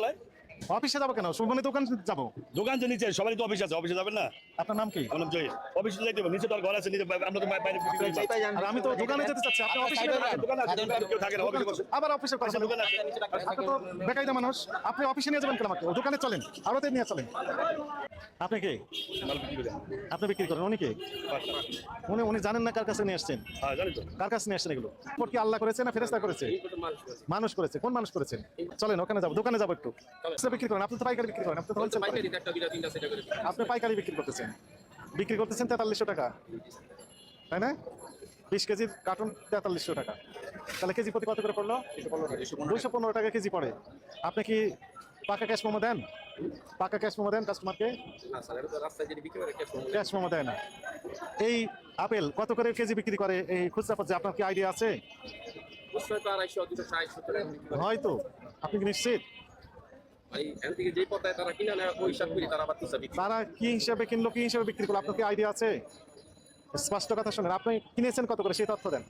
lá? অফিসে যাব কেন? সুমনে দোকান যাব? দোকান যে নিচে সবারই তো অফিস আছে অফিসে যাবেন না? আপনার নাম কি? আমার নাম জহির অফিসে যাইতে হবে নিচে তো আর ঘর আছে নিচে আমরা তো বাইরে বিক্রি করি। আর আমি তো দোকানে যেতে চাচ্ছি আপনি অফিসে যাবেন। দোকান আছে দোকানে কেউ থাকে না অফিসে বসে। আবার অফিসের কথা দোকান আছে আপনি তো বেকায়দা মানুষ আপনি অফিসে নিয়ে যাবেন কেন আমাকে? দোকানে চলেন আরোতে নিয়ে চলেন। আপনি কে? মাল বিক্রি করে। আপনি বিক্রি করেন উনি কে? উনি উনি জানেন না কার কাছে নিয়ে আসছেন। হ্যাঁ জানি তো। কার কাছে নিয়ে আসছেন এগুলো? কি আল্লাহ করেছে না ফেরেস্তা করেছে? মানুষ করেছে। কোন মানুষ করেছেন চলেন ওখানে যাব দোকানে যাব একটু। বিক্রি করেন আপনি তো পাইকারি বিক্রি করেন আপনি তো wholesale করেন। আপনি পাইকারি বিক্রি করতেছেন। বিক্রি করতেছেন তেতাল্লিশশো টাকা। তাই না? বিশ কেজির কার্টুন তেতাল্লিশশো টাকা। তাহলে কেজি প্রতি কত করে পড়ল? দুইশো পনেরো টাকা কেজি পড়ে। আপনি কি পাকা ক্যাশ মোমো দেন? পাকা ক্যাশ মোমো দেন কাস্টমারকে ক্যাশ মোমো দেয়। না। এই আপেল কত করে কেজি বিক্রি করে? এই খুচরা পর্যায়ে আপনার কি আইডিয়া আছে? হয়তো। আপনি কি নিশ্চিত? তারা কি হিসাবে কিনলো কি হিসাবে বিক্রি করল? আপনার কি আইডিয়া আছে? স্পষ্ট কথা শুনেন আপনি কিনেছেন কত করে? সেই তথ্য দেন।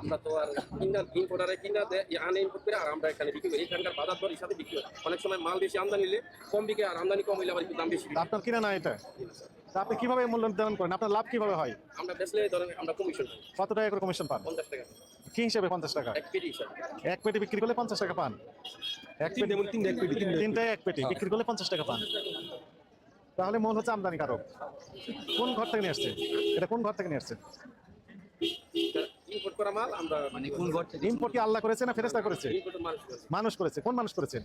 আমরা তো আর কিনা ইম্পোর্টারে কিনা আনে ইম্পোর্ট করে আর আমরা এখানে বিক্রি করি। এখানকার বাজার দর হিসাবে বিক্রি হয়। অনেক সময় মাল বেশি আমদানি কম বিকে আর আমদানি কম হইলে আবার দাম বেশি বিক্রি। আপনার কিনা না এটা? আপনি কীভাবে মূল্য নির্ধারণ করেন? আপনার লাভ কীভাবে হয়? আমরা বেচলে ধরেন আমরা কমিশন কত টাকা করে কমিশন পান? পঞ্চাশ টাকা। কি হিসাবে পঞ্চাশ টাকা? এক হিসাবে। এক পেটি বিক্রি করলে পঞ্চাশ টাকা পান। এক পেটি তিনটে এক পেটি তিনটায় এক পেটি বিক্রি করলে পঞ্চাশ টাকা পান। তাহলে মূল হচ্ছে আমদানি কারক। কোন ঘর থেকে নিয়ে আসছে? এটা কোন ঘর থেকে নিয়ে আসছে? ইম্পোর্ট করা মাল আমরা মানে কোন ঘর থেকে? ইম্পোর্ট কি আল্লাহ করেছে না ফেরেস্তা করেছে? মানুষ করেছে। কোন মানুষ করেছে?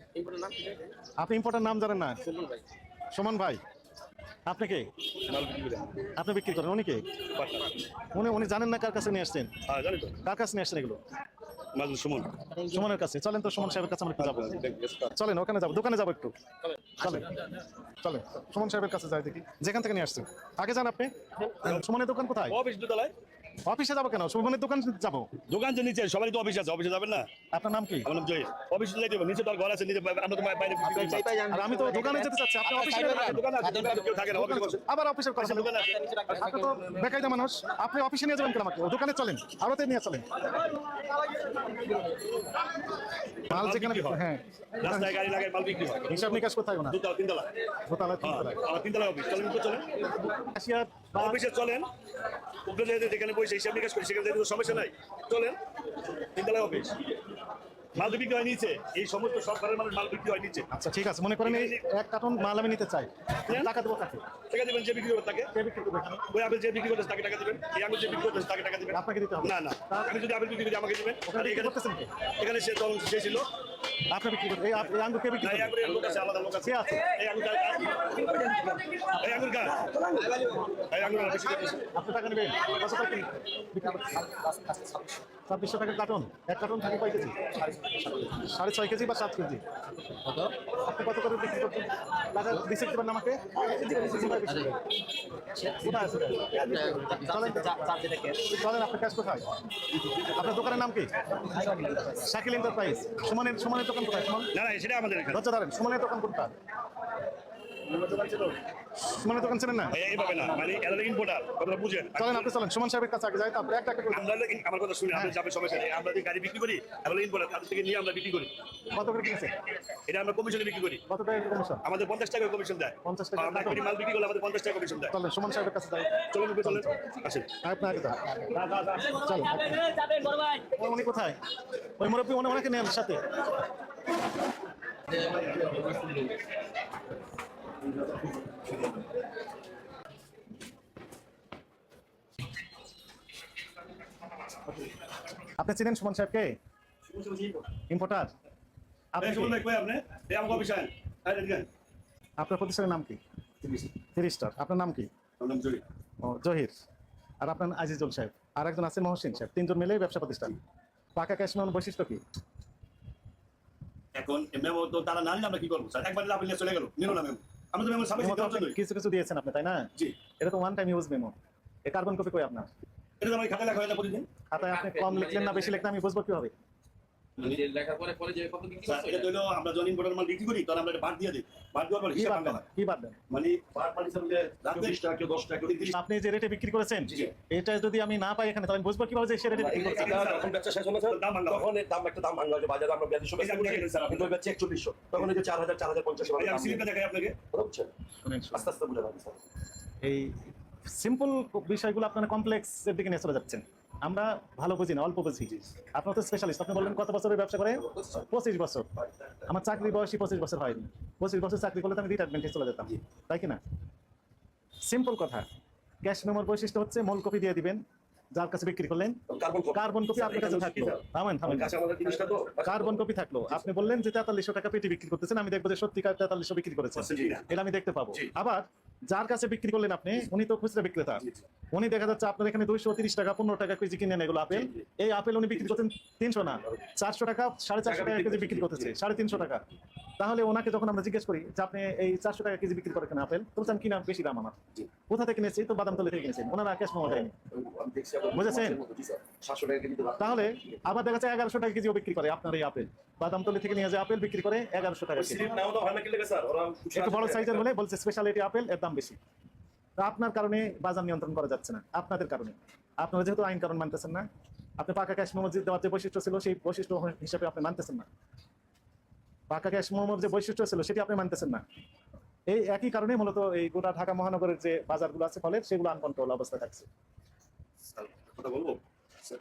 আপনি ইম্পোর্টের নাম জানেন না? সুমন ভাই। সুমন ভাই। আপনি কে? বিক্রি করে আপনি বিক্রি করেন উনি কে? উনি উনি জানেন না কার কাছে নিয়ে আসছেন? হ্যাঁ কার কাছে নিয়ে আসছেন এগুলো? সুমন। সুমনের কাছে। চলেন তো সুমন সাহেবের কাছে আমরা যাব। চলেন ওখানে যাব দোকানে যাব একটু। চলেন। চলেন। সুমন সাহেবের কাছে যাই দেখি। যেখান থেকে নিয়ে আসছেন? আগে যান আপনি। সুমনের দোকান কোথায়? অফিস যাব কেন? সুমনের দোকান যাব। দোকান যে নিচে সবারই তো অফিস আছে। অফিসে যাবেন না? আপনার নাম কি? আমার নাম জহির অফিসে যাইতে হবে। নিচে তো আর ঘর আছে নিচে আমরা তো বাইরে। আর আমি তো দোকানে যেতে চাচ্ছি। আপনি অফিসে যাবেন। দোকান আছে কেউ থাকে না অফিসে বসে আবার অফিসের কথা দোকান আছে। আপনি তো বেকায়দা মানুষ। আপনি অফিসে নিয়ে যাবেন কেন আমাকে? ও দোকানে চলেন। আরোতে নিয়ে চলেন। মাল যেখানে হয়। হ্যাঁ। রাস্তায় গাড়ি লাগায় মাল বিক্রি হয়। হিসাব নিকাশ কোথায় ওনার? দুতলা তিনতলা। দোতলা হ্যাঁ আমার তিনতলা অফিস। চলেন তো চলেন। বা অফিসে চলেন। উপরে যেতে যেখানে বসে হিসাব নিকাশ করি সেখানে তো সমস্যা নাই। চলেন তিনতলা অফিস মাল বিক্রি হয় নিচে এই সমস্ত সব ঘরের মানুষ মাল বিক্রি হয় নিচে। আচ্ছা ঠিক আছে মনে করেন এই এক কার্টন মাল আমি নিতে চাই। টাকা দেবো কাকে? টাকা দেবেন যে বিক্রি করবে তাকে? ওই আপেল যে বিক্রি করতে তাকে টাকা দেবেন। এই আঙুর যে বিক্রি করতে তাকে টাকা দেবেন। আপনাকে দিতে হবে? না না আমি যদি আপেল বিক্রি করি আমাকে দেবেন এখানে সে তখন সে ছিল। আপনি বিক্রি করবেন এই আপ- এই আঙ্গুর কে বিক্রি না এই করবে আঙুরের লোক আছে আলাদা লোক আছে। কে আছে? এই আঙুর কার- এই আঙুর কার এই আঙুর বেশি বেশি আপনি টাকা নেবেন? কত টাকা বিক্রি করতে ছাব্বিশশো টাকা কার্টন এক কার্টন থাকে কয় কেজি? সাড়ে ছয় কেজি বা সাত কেজি? আপনি কত করে বিক্রি করছেন? টাকা রিসিপ্ট দেবেন আমাকে? চলেন। চলেন আপনার কাজ কোথায়? আপনার দোকানের নাম কি? শাকিল এন্টারপ্রাইজ সুমনের সুমনের দোকান কোথায়? সুমন? না না সেটা আমাদের লজ্জা ধরেন সুমনের দোকান কোনটা? সুমনের দোকান ছিলেন না? এই- এইভাবে না। মানে এরা ইম্পোর্টার কথাটা বুঝেন। চলেন আপনি চলেন। সুমন সাহেবের কাছে আগে যাই তারপরে একটা একটা করে আমরা আমার কথা শুনে আপনি যাবে সমস্যা নেই। আমরা যে গাড়ি বিক্রি করি আমরা ইম্পোর্টার তাদের থেকে নিয়ে আমরা বিক্রি করি। কত করে কিনেছে এটা আমরা কমিশনে বিক্রি করি। কত টাকা কমিশন আমাদের পঞ্চাশ টাকা কমিশন দেয়। 50 টাকা। আমরা একটি মাল বিক্রি করলে আমাদের পঞ্চাশ টাকা কমিশন দেয়। চলেন সুমন সাহেবের কাছে যাই। চলুন উপরে চলেন। আসেন। আপনি আগে চলেন উনি কোথায়? ওই মুরব্বী ওনাকে নেন সাথে। আপনি চিনেন সুমন সাহেবকে? ইম্পোর্টার আপনার প্রতিষ্ঠানের নাম কি? থ্রি আপনার নাম কি? ও জহির। আর আপনার আজিজুল সাহেব। আর একজন আছে মহসিন সাহেব। তিনজন মিলেই ব্যবসা প্রতিষ্ঠান। পাকা ক্যাশ মেমোর বৈশিষ্ট্য কি? এখন মেমো তো তারা না আমরা কি করব? স্যার একবার লাভ নিয়ে চলে গেল। নিল না মেমো। আমরা তো সামনে আপনি কিছু কিছু দিয়েছেন আপনি তাই না? জি। এটা তো ওয়ান টাইম ইউজ মেমো এ কার্বন কপি কই আপনার? এটা তো আমার খাতা লেখা হয় না প্রতিদিন। খাতায় আপনি কম লিখলেন না বেশি লিখলেন আমি বুঝব কীভাবে? পরে পরে যে কত বিক্রি স্যার, করছে? এটা তো হলো আমরা যখন মাল বিক্রি করি তখন আমরা বাদ দিয়ে দিই। বাদ দেওয়ার পর হিসাব বাদ ভাঙা দেন? কি বাদ দেন মানে মানে টাকা কেউ দশ টাকা আপনি যে রেটে বিক্রি করেছেন এটা যদি আমি না পাই এখানে তাহলে বুঝব কীভাবে যে সে রেটে বিক্রি করছেন যখন ব্যবসা শেষ হলো দাম ভাঙা তখন দাম একটা দাম ভাঙা হয়েছে বাজারে আমরা বিয়াল্লিশশো এই যে আপনি দেখেন স্যার, আপনি- কিন্তু ওই একচল্লিশশো। তখন এই যে চার হাজার চার হাজার পঞ্চাশ এই আমি স্লিপটা দেখাই আপনাকে। বুঝছেন আস্তে আস্তে বুঝে এই সিম্পল বিষয়গুলো আপনারা কমপ্লেক্স এর দিকে নিয়ে চলে যাচ্ছেন। আমরা ভালো বুঝি না অল্প বুঝি আপনার তো স্পেশালিস্ট আপনি বললেন কত বছরের ব্যবসা করেন পঁচিশ বছর। আমার চাকরি বয়সী পঁচিশ বছর হয়নি। পঁচিশ বছর চাকরি করলে তো আমি রিটায়ারমেন্টে চলে যেতাম। তাই কি না সিম্পল কথা। ক্যাশ মেমোর বৈশিষ্ট্য হচ্ছে মূল কপি দিয়ে দিবেন যার কাছে বিক্রি করলেন। কার্বন কপি আপনার কাছে থাকল। থামেন থামেন। কার্বন কপি থাকল। আপনি বললেন যে তেতাল্লিশশো টাকা পেটি বিক্রি করতেছেন আমি দেখব যে সত্যিকার তেতাল্লিশশো বিক্রি করেছেন। এটা আমি দেখতে পাবো। আবার যার কাছে বিক্রি করলেন আপনি উনি তো খুচরা বিক্রেতা। উনি দেখা যাচ্ছে আপনার এখানে দুইশো তিরিশ টাকা পনেরো টাকা কেজি কিনেন এগুলো আপেল। এই আপেল উনি বিক্রি করতেন তিনশো না চারশো টাকা সাড়ে চারশো টাকা কেজি বিক্রি করতেছে সাড়ে তিনশো টাকা। তাহলে ওনাকে যখন আমরা জিজ্ঞেস করি যে আপনি এই চারশো টাকা কেজি বিক্রি করেন আপেল? বলছেন কিনা বেশি দাম আমার। কোথা থেকে কিনেছি তো বাদামতলি থেকে কিনেছেন ওনারা ক্যাশ মোমো দেয়নি। বুঝেছেন? তাহলে আবার দেখা যাচ্ছে এগারোশো টাকা কেজিও বিক্রি করে আপনার এই আপেল। বাদাম বাদামতলি থেকে নিয়ে যে আপেল বিক্রি করে এগারোশো টাকা একটু বড় সাইজের হলে বলছে স্পেশালিটি আপেল এর দাম বেশি। তা আপনার কারণে বাজার নিয়ন্ত্রণ করা যাচ্ছে না, আপনাদের কারণে। আপনারা যেহেতু আইন কারণ মানতেছেন না, আপনি পাকা ক্যাশ মসজিদ দেওয়ার যে বৈশিষ্ট্য ছিল, সেই বৈশিষ্ট্য হিসাবে আপনি মানতেছেন না। পাকা ক্যাশ মোমোর যে বৈশিষ্ট্য ছিল, সেটি আপনি মানতেছেন না। এই একই কারণে মূলত এই গোটা ঢাকা মহানগরের যে বাজারগুলো আছে, ফলে সেগুলো আনকন্ট্রোল অবস্থায় থাকছে। কথা বলব?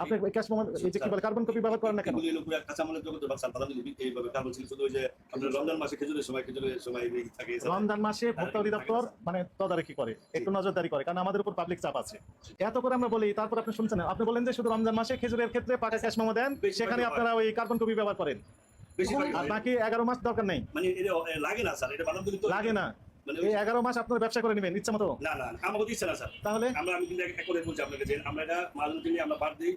আপনি ক্যাশ মোমো এই যে কি বলে কার্বন কপি ব্যবহার করেন না কেন? এগুলো হলো পুরো কাঁচামালের জগতে বা স্যার বাদাম যদি এইভাবে কার্বন ছিল শুধু ওই যে আপনার রমজান মাসে খেজুরের সময় খেজুরের সময় এই থাকে রমজান মাসে ভোক্তা অধিদপ্তর মানে তদারকি করে একটু নজরদারি করে কারণ আমাদের উপর পাবলিক চাপ আছে। এত করে আমরা বলি তারপর আপনি শুনছেন না। আপনি বলেন যে শুধু রমজান মাসে খেজুরের ক্ষেত্রে পাকা ক্যাশ মোমো দেন সেখানে আপনারা ওই কার্বন কপি ব্যবহার করেন। আর বাকি এগারো মাস দরকার নেই। মানে লাগে না স্যার এটা লাগে না। মানে এই এগারো মাস আপনার ব্যবসা করে নেবেন ইচ্ছা মতো? না না আমাকে দিচ্ছে না স্যার। তাহলে? আমরা আমি কিন্তু এক করে বলছি আপনাকে যে আমরা এটা মাল কিনে আমরা বাদ দিই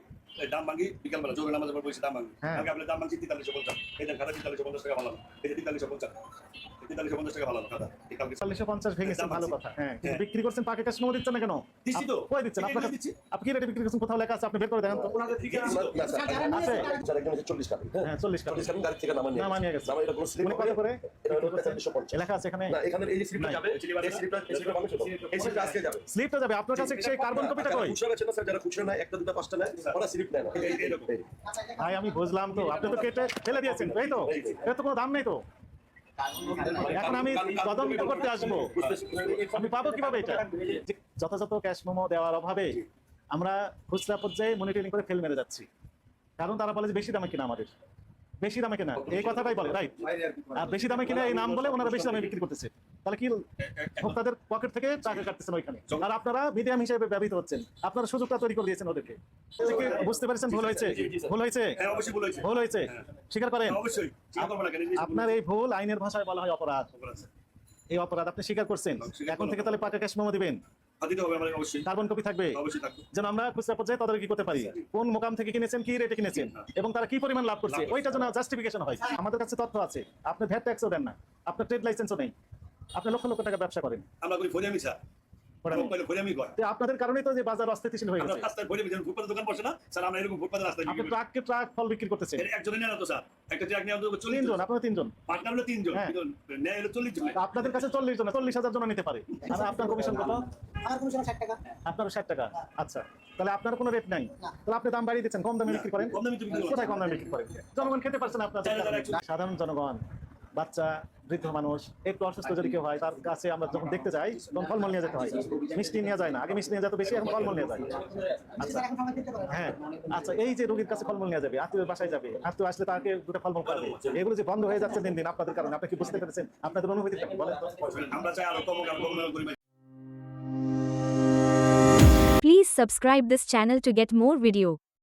দাম ভাঙি বিকালবেলা জোরে নামাজের পর বসে দাম ভাঙি। হ্যাঁ। আগে আপনার দাম ভাঙছি তেতাল্লিশশো পঞ্চাশ। এই দেন খাতা তেতাল্লিশশো পঞ্চাশ টাকা ভালো এই যে তেতাল্লিশশো পঞ্চাশ। তেতাল্লিশশো পঞ্চাশ টাকা ভালো খাতা এই পঞ্চাশ ভেঙেছেন ভালো কথা। হ্যাঁ হ্যাঁ। বিক্রি করছেন পাকা ক্যাশ মোমো দিচ্ছেন না কেন? দিচ্ছি তো। কই দিচ্ছেন? আপনার দিচ্ছি। আপনি কি রেটে বিক্রি করছেন কোথাও লেখা আছে আপনি বের করে দেখেন তো। ওনাদের দিকে দিচ্ছি তো। না স্যার আছে। স্যার একদম হচ্ছে চল্লিশ টাকা হ্যাঁ হ্যাঁ চল্লিশ টাকা গাড়ি থেকে নামা নিয়ে নামা নিয়ে গেছে। এটা কোনো স্লিপ উনি করে এটা হলো তেতাল্লিশশো পঞ্চাশ। লেখা আছে এখানে? না এখানে এই স্লিপটা যাবে। এই স্লিপটা এই স্লিপটা মানুষ এই স্লিপটা আজকে যাবে। স্লিপটা যাবে। আপনার কাছে সেই কার্বন কপিটা কই? খুচরা বেচে না স্যার যারা খুচরা নেয় একটা দুটো পাঁচটা নেয় ওরা ভাই আমি বুঝলাম তো। আপনি তো কেটে ফেলে দিয়েছেন তাই তো? এর তো কোনো দাম নেই তো? এখন আমি তদন্ত করতে আসব। আমি পাবো কীভাবে এটা? যথাযথ ক্যাশ মোমো দেওয়ার অভাবে আমরা খুচরা পর্যায়ে মনিটরিং করে ফেল মেরে যাচ্ছি। কারণ তারা বলে যে বেশি দামে কিনা আমাদের। বেশি দামে কিনা? এই কথাটাই বলে রাইট আর বেশি দামে কিনা এই নাম বলে ওনারা বেশি দামে বিক্রি করতেছে। তাহলে কি ভোক্তাদের পকেট থেকে টাকা কাটতেছেন ওইখানে? আর আপনারা মিডিয়াম হিসেবে ব্যবহৃত হচ্ছেন। আপনারা সুযোগটা তৈরি করে দিয়েছেন ওদেরকে। বুঝতে পেরেছেন? ভুল হয়েছে? ভুল হয়েছে? হ্যাঁ ভুল হয়েছে। স্বীকার করেন? হ্যাঁ, আপনার এই ভুল আইনের ভাষায় বলা হয় অপরাধ। এই অপরাধ আপনি স্বীকার করছেন। এখন থেকে তাহলে পাকা ক্যাশ মোমো দিবেন। কার্বন কপি থাকবে। যেন আমরা খুচরা পর্যায়ে তদারকি করতে পারি। কোন মোকাম থেকে কিনেছেন কি রেটে কিনেছেন এবং তারা কি পরিমাণ লাভ করছে লাভ করছে। ওইটা যেন জাস্টিফিকেশন হয়। আমাদের কাছে তথ্য আছে। আপনি ভ্যাট ট্যাক্সও দেন না। আপনার ট্রেড লাইসেন্সও নেই। আপনি লক্ষ লক্ষ টাকা ব্যবসা করেন। আমরা করি ফরিয়ামি স্যার আপনাদের কারণেই তো যে বাজার অস্থিতিশীল হয়ে গেছে। রাস্তায় ফরিয়ামি যেমন দোকান বসে না। স্যার আমরা এরকম ফুটপাতের রাস্তায় আপনি ট্রাককে ট্রাক ফল বিক্রি করতেছেন। এর একজনে তো স্যার। একটা ট্রাক নেওয়া তো চল্লিশ জন। আপনারা তিনজন। পার্টনার হলো তিনজন হ্যাঁ। নেয় হলো চল্লিশ জন। আপনাদের কাছে চল্লিশ জন চল্লিশ হাজার জন নিতে পারে। আর আপনার কমিশন কত? আমার কমিশন ষাট টাকা। আপনার ষাট টাকা? আচ্ছা। তাহলে আপনার কোনো রেট নাই। তাহলে আপনি দাম বাড়িয়ে দিচ্ছেন কম দামে বিক্রি করেন। কম দামে তো বিক্রি করি। কোথায় কম দামে বিক্রি করেন? জনগণ খেতে পারছে না আপনার। সাধারণ জনগণ। বাচ্চা বৃদ্ধ মানুষ একটু অসুস্থ যদি কেউ হয় তার কাছে আমরা যখন দেখতে যাই তখন ফলমূল নিয়ে যেতে হয়। মিষ্টি নিয়ে যায় না। আগে মিষ্টি নিয়ে যেত বেশি এখন ফলমূল নিয়ে যায়। আচ্ছা। হ্যাঁ। আচ্ছা এই যে রোগীর কাছে ফলমূল নিয়ে যাবে আত্মীয় বাসায় যাবে আত্মীয় আসলে তাকে দুটো ফলমূল পাবে এগুলো যে বন্ধ হয়ে যাচ্ছে দিন দিন আপনাদের কারণে আপনি কি বুঝতে পেরেছেন? আপনাদের অনুভূতি? বলেন তো। আমরা চাই আরও কম আরও কম করি Please subscribe this channel to get more video.